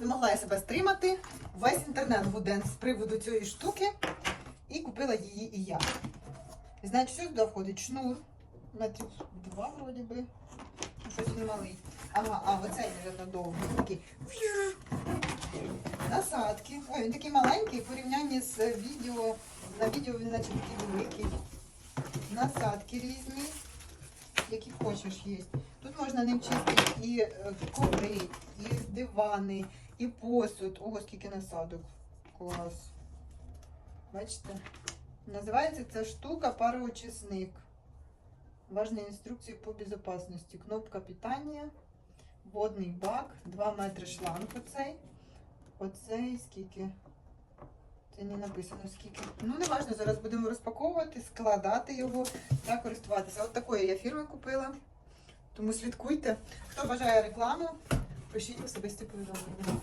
Не могла я себе стримати. Весь інтернет гуден з приводу цієї штуки. І купила її і я. І знаєте, що сюди входить? Шнур. Метрів два, вроді би. Щось не малий. Ага, а оцей, мабуть, довгий такий. Насадки. Ой, він такий маленький в порівнянні з відео. На відео він наче такий великий. Насадки різні, які хочеш є. Тут можна ним чистити і е, коври, і дивани, і посуд. Ого, скільки насадок. Клас. Бачите? Називається ця штука пароочисник. Важні інструкції по безопасності. Кнопка питання, водний бак, 2 метри шланг оцей. Оцей скільки? Це не написано скільки. Ну, не важно, зараз будемо розпаковувати, складати його та користуватися. От такої я фірми купила. Тому слідкуйте. Хто бажає рекламу, пишіть особисті повідомлення.